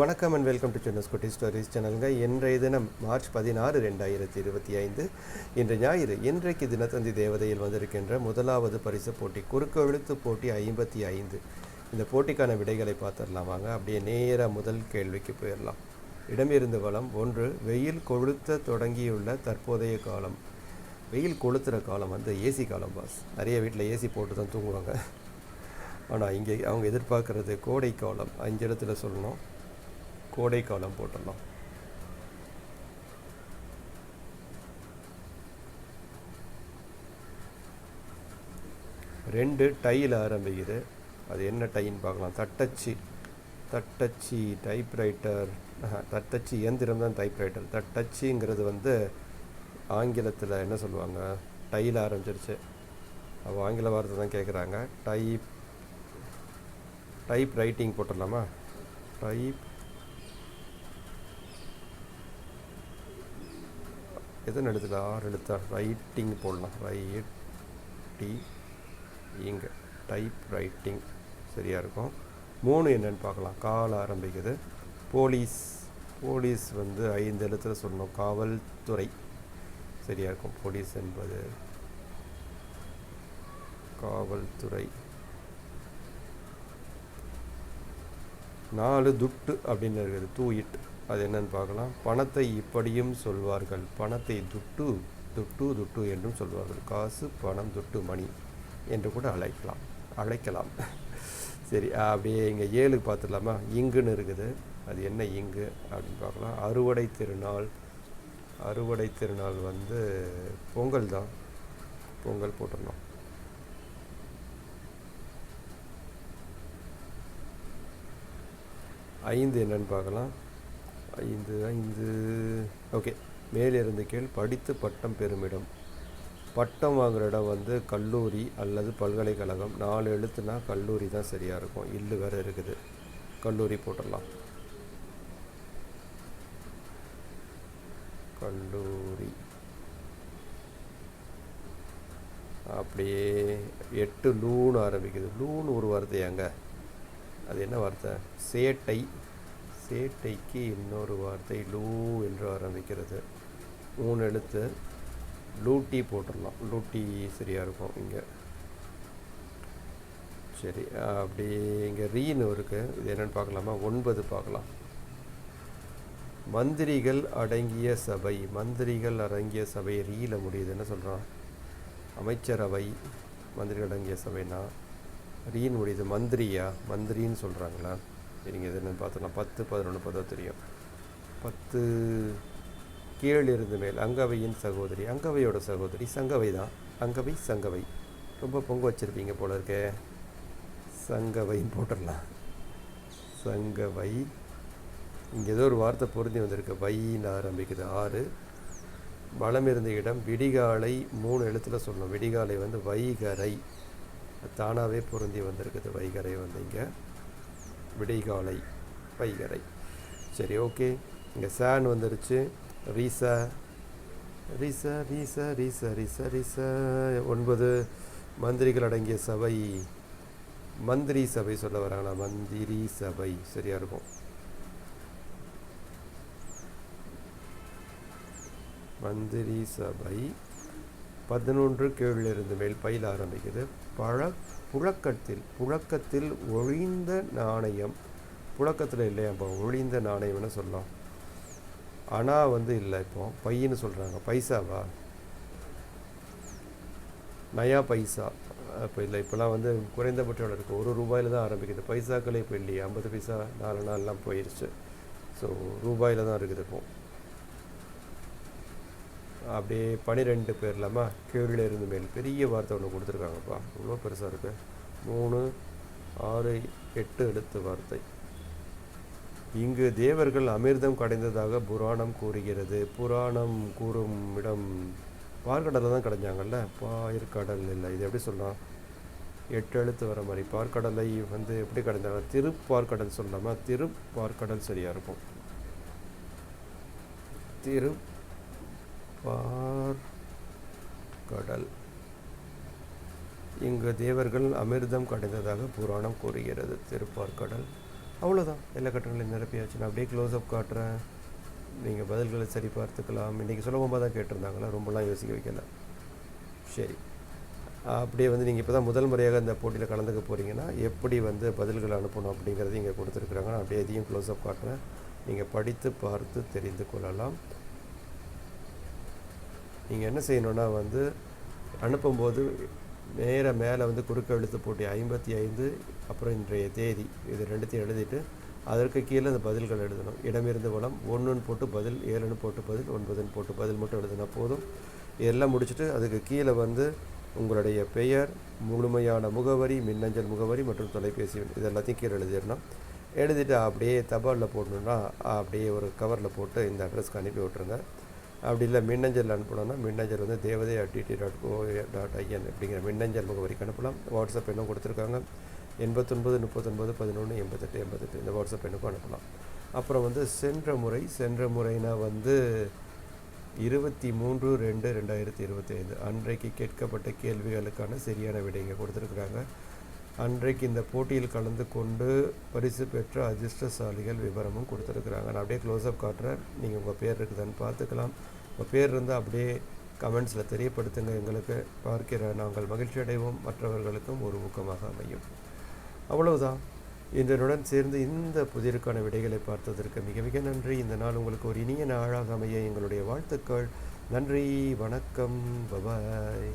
வணக்கம் and welcome to சென்னஸ் குட்டி stories சேனலுங்க இன்றைய தினம் மார்ச் பதினாறு ரெண்டாயிரத்தி இருபத்தி ஐந்து. இன்று ஞாயிறு இன்றைக்கு தினத்தந்தி தேவதையில் வந்திருக்கின்ற முதலாவது பரிசு போட்டி குறுக்கு எழுத்து போட்டி ஐம்பத்தி ஐந்து. இந்த போட்டிக்கான விடைகளை பார்த்துடலாம் வாங்க. அப்படியே நேராக முதல் கேள்விக்கு போயிடலாம். இடமிருந்து வளம் ஒன்று வெயில் கொளுத்த தொடங்கியுள்ள தற்போதைய காலம். வெயில் கொளுத்துற காலம் வந்து ஏசி காலம் பாஸ் நிறைய வீட்டில் ஏசி போட்டு தான் தூங்குவாங்க. ஆனால் இங்கே அவங்க எதிர்பார்க்குறது கோடை காலம். அஞ்சு இடத்துல சொல்லணும். கோடை காலம் போட்டுடலாம் ரெண்டு டையில் ஆரம்பிக்குது. அது என்ன டைன்னு பார்க்கலாம். தட்டச்சு தட்டச்சு டைப்ரைட்டர் தட்டச்சு இயந்திரம் தான் டைப்ரைட்டர் தட்டச்சுங்கிறது வந்து ஆங்கிலத்தில் என்ன சொல்லுவாங்க? டையில் ஆரம்பிச்சிருச்சு. அவள் ஆங்கில வார்த்தை தான் கேட்குறாங்க டைப் டைப் ரைட்டிங் போட்டுடலாமா? டைப் எத்தனை எழுத்துல ஆறு எழுத்தா ரைட்டிங் போடலாம். ரைட்டி இங்கே டைப் ரைட்டிங் சரியாக இருக்கும். மூணு என்னன்னு பார்க்கலாம். கால் ஆரம்பிக்குது. போலீஸ். போலீஸ் வந்து ஐந்து எழுத்தில் சொல்லணும். காவல்துறை. சரியாக இருக்கும். போலீஸ் என்பது காவல்துறை. நாலு துட்டு அப்படின்னு இருக்குது. Do it. அது என்னன்னு பார்க்கலாம். பணத்தை இப்படியும் சொல்வார்கள். பணத்தை துட்டு துட்டு துட்டு என்றும் சொல்வார்கள். காசு பணம் துட்டு மணி என்று கூட அழைக்கலாம். அழைக்கலாம். சரி அப்படியே இங்கே ஏழு பார்த்துடலாமா? இங்குன்னு இருக்குது. அது என்ன இங்கு அப்படின்னு பார்க்கலாம். அறுவடை திருநாள். அறுவடை திருநாள் வந்து பொங்கல் தான். பொங்கல் போட்டுடணும். ஐந்து என்னன்னு பார்க்கலாம். ஐந்து ஐந்து. ஓகே மேலிருந்து கீழ் படித்து பட்டம் பெறுமிடம். பட்டம் வாங்குகிற இடம் வந்து கல்லூரி அல்லது பல்கலைக்கழகம். நாலு எழுத்துனா கல்லூரி தான் சரியாக இருக்கும். இல்லு வேறு இருக்குது. கல்லூரி போட்டுடலாம். கல்லூரி. அப்படியே எட்டு லூன்னு ஆரம்பிக்குது. லூன்னு ஒரு வார்த்தை எங்க அது என்ன வார்த்தை? சேட்டை. சேட்டைக்கு இன்னொரு வார்த்தை லூ என்று ஆரம்பிக்கிறது. மூணு எழுத்து. லூட்டி போட்டுடலாம். லூட்டி சரியாக இருக்கும் இங்கே. சரி அப்படி இங்கே ரீன்னு இருக்குது இது என்னென்னு பார்க்கலாமா? ஒன்பது பார்க்கலாம். மந்திரிகள் அடங்கிய சபை. மந்திரிகள் அடங்கிய சபை ரீல முடியுது. என்ன சொல்கிறான் அமைச்சரவை. மந்திரிகள் அடங்கிய சபைனா? ரீன் முடியுது. மந்திரியா? மந்திரின்னு சொல்கிறாங்களா சரிங்க இது என்னன்னு பார்த்துக்கலாம் பத்து பதினொன்று பதவ தெரியும். பத்து கீழ் இருந்து மேல் அங்கவையின் சகோதரி அங்கவையோட சகோதரி சங்கவை தான். அங்கவை சங்கவை. ரொம்ப பொங்க வச்சுருப்பீங்க போல இருக்கே. சங்கவைன்னு போட்டுடலாம். சங்கவை. இங்கே ஏதோ ஒரு வார்த்தை பொருந்தி வந்திருக்கு. வைன்னு ஆரம்பிக்குது. ஆறு. வளம் இருந்த இடம் விடிகாலை மூணு எழுத்தில் சொல்லணும். விடிகாலை வந்து வைகரை. தானாகவே பொருந்தி வந்திருக்குது. வைகரை வந்து இங்கே. விடைகாலை வைகரை சரி ஓகே. இங்கே சான் வந்துருச்சு. ரீசா ரீசா ரீசா ரீசா ரீசா ரீசா. ஒன்பது. மந்திரிகள் அடங்கிய சபை. மந்திரி சபை சொல்ல வராங்களா? மந்திரி சபை. சரியாக இருக்கும். மந்திரி சபை. பதினொன்று கீழிருந்து மேல் பயில் ஆரம்பிக்குது. பழ புழக்கத்தில் புழக்கத்தில் ஒழிந்த நாணயம். புழக்கத்தில் இல்லையா இப்போ? ஒழிந்த நாணயம்னு சொல்லலாம்? அணா வந்து இல்லை இப்போ. பையன்னு சொல்கிறாங்க பைசாவா? நயா பைசா. இப்போ இல்லை இப்போலாம் வந்து குறைந்தபட்சம் இருக்குது ஒரு ரூபாயில் தான் ஆரம்பிக்குது. பைசாக்களே இப்போ இல்லையே. ஐம்பது பைசா நாலு நாள்லாம் போயிடுச்சு ஸோ ரூபாயில் தான் இருக்குது இப்போ. அப்படியே பனிரெண்டு பேர் இல்லாமல் கீழே இருந்து மேல். பெரிய வார்த்தை ஒன்று கொடுத்துருக்காங்கப்பா. இவ்வளோ பெருசாக இருக்குது மூணு ஆறு எட்டு எழுத்து வார்த்தை. இங்கு தேவர்கள் அமிர்தம் கடைந்ததாக புராணம் கூறுகிறது. புராணம் கூறும் இடம் பார்க்கடலில் தான் கடைஞ்சாங்கல்ல? பாயிற்கடல் இல்லை. இது எப்படி சொல்லலாம்? எட்டு எழுத்து வர மாதிரி. பார்க்கடலை வந்து எப்படி கடைஞ்சாங்க? திருப்பார்க்கடல் சொல்லாமல் திருப்பார்க்கடல் சரியாக இருக்கும். திரு பார் கடல். இங்கு தேவர்கள் அமிர்தம் கடைந்ததாக புராணம் கூறுகிறது. திருப்பார்க்கடல் அவ்வளோதான் எல்லா கட்டங்களையும் நிரப்பியாச்சு. நான் அப்படியே க்ளோஸ்அப் காட்டுறேன். நீங்கள் பதில்களை சரி பார்த்துக்கலாம். இன்றைக்கி சுலபமாக தான் கேட்டிருந்தாங்களா? ரொம்பலாம் யோசிக்க வைக்கல. சரி. அப்படியே வந்து நீங்கள் இப்போ தான் முதல் முறையாக இந்த போட்டியில் கலந்துக்க போகிறீங்கன்னா எப்படி வந்து பதில்களை அனுப்பணும் அப்படிங்கிறது இங்கே கொடுத்துருக்குறாங்க. நான் அப்படியே இதையும் க்ளோஸ்அப் காட்டுறேன். நீங்கள் படித்து பார்த்து தெரிந்து கொள்ளலாம். நீங்கள் என்ன செய்யணுன்னா வந்து அனுப்பும்போது நேர மேலே வந்து குறுக்க எழுத்து போட்டி ஐம்பத்தி ஐந்து அப்புறம் இன்றைய தேதி. இது ரெண்டுத்தையும் எழுதிட்டு அதற்கு கீழே அந்த பதில்கள் எழுதணும். இடமிருந்து வளம் ஒன்றுன்னு போட்டு பதில் ஏழுன்னு போட்டு பதில் ஒன்பதுன்னு போட்டு பதில் மட்டும் எழுதினா போதும். இதெல்லாம் முடிச்சுட்டு அதுக்கு கீழே வந்து உங்களுடைய பெயர் முழுமையான முகவரி மின்னஞ்சல் முகவரி மற்றும் தொலைபேசி இது எல்லாத்தையும் கீழே எழுதிடணும். எழுதிட்டு அப்படியே தபாலில் போடணுன்னா அப்படியே ஒரு கவரில் போட்டு இந்த அட்ரஸ்க்கு அனுப்பி விட்ருங்க அப்படி இல்லை மின்னஞ்சல் அனுப்பணும்னா மின்னஞ்சல் வந்து தேவதை at DD dot co dot IN அப்படிங்கிற மின்னஞ்சல் முகவரிக்கு அனுப்பலாம். வாட்ஸ்அப் எண்ணும் கொடுத்துருக்காங்க. எண்பத்தொன்பது முப்பத்தொன்பது பதினொன்று எண்பத்தெட்டு எண்பத்தெட்டு இந்த வாட்ஸ்அப் எண்ணுக்கும் அனுப்பலாம். அப்புறம் வந்து சென்ற முறை சென்ற முறைனா வந்து இருபத்தி மூன்று ரெண்டு ரெண்டாயிரத்தி இருபத்தைந்து அன்றைக்கு கேட்கப்பட்ட கேள்விகளுக்கான சரியான விடைங்க கொடுத்துருக்குறாங்க. அன்றைக்கு இந்த போட்டியில் கலந்து கொண்டு பரிசு பெற்ற அதிர்ஷ்டசாலிகள் விவரமும் கொடுத்துருக்குறாங்க. நான் அப்படியே க்ளோஸ்அப் காட்டுறேன். நீங்கள் உங்கள் பேர் இருக்குதான்னு பார்த்துக்கலாம். உங்கள் பேர் இருந்தால் அப்படியே கமெண்ட்ஸில் தெரியப்படுத்துங்க. எங்களுக்கு பார்க்கிற நாங்கள் மகிழ்ச்சி அடைவோம். மற்றவர்களுக்கும் ஒரு ஊக்கமாக அமையும். அவ்வளவுதான். இதனுடன் சேர்ந்து இந்த புதிருக்கான விடைகளை பார்த்ததற்கு மிக மிக நன்றி. இந்த நாள் உங்களுக்கு ஒரு இனிய நாளாக அமைய எங்களுடைய வாழ்த்துக்கள். நன்றி வணக்கம். பபாய்